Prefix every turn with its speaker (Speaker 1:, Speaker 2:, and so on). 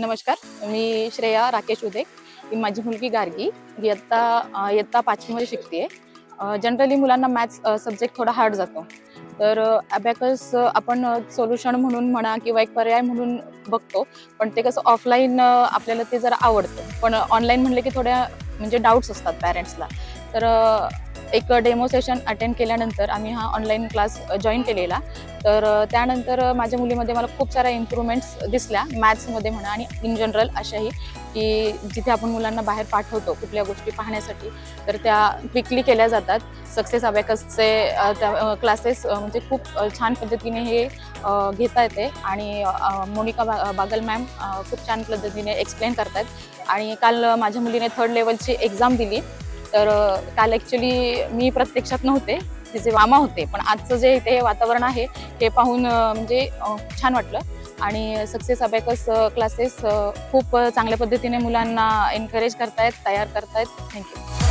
Speaker 1: नमस्कार मी श्रेया राकेश उदे. ही माझी मुलगी गार्गी. इयत्ता इयत्ता पाचवीमध्ये शिकते जनरली मुलांना मॅथ्स सब्जेक्ट थोडा हार्ड जातो. तर अबॅकस आपण सोल्युशन म्हणून म्हणा किंवा एक पर्याय म्हणून बघतो. पण ते कसं ऑफलाईन आपल्याला ते जरा आवडतं. पण ऑनलाईन म्हणलं की थोड्या म्हणजे डाऊट्स असतात पॅरेंट्सला तर एक डेमो सेशन अटेंड केल्यानंतर आम्ही हा ऑनलाईन क्लास जॉईन केलेला. तर त्यानंतर माझ्या मुलीमध्ये मला खूप साऱ्या इम्प्रूव्हमेंट्स दिसल्या मॅथ्समध्ये म्हणा आणि इन जनरल अशाही की जिथे आपण मुलांना बाहेर पाठवतो कुठल्या गोष्टी पाहण्यासाठी तर त्या क्विकली केल्या जातात. सक्सेस अबॅकसचे त्या क्लासेस म्हणजे खूप छान पद्धतीने हे घेता येते. आणि मोनिका बा बागल मॅम खूप छान पद्धतीने एक्सप्लेन करतात आणि काल माझ्या मुलीने थर्ड लेवलची एक्झाम दिली. तर काल ॲक्च्युली मी प्रत्यक्षात नव्हते तिचे मामा होते. पण आजचं जे इथे हे वातावरण आहे हे पाहून म्हणजे छान वाटलं. आणि सक्सेस अबॅकस क्लासेस खूप चांगल्या पद्धतीने मुलांना एनकरेज करतायत तयार करतायत. थँक्यू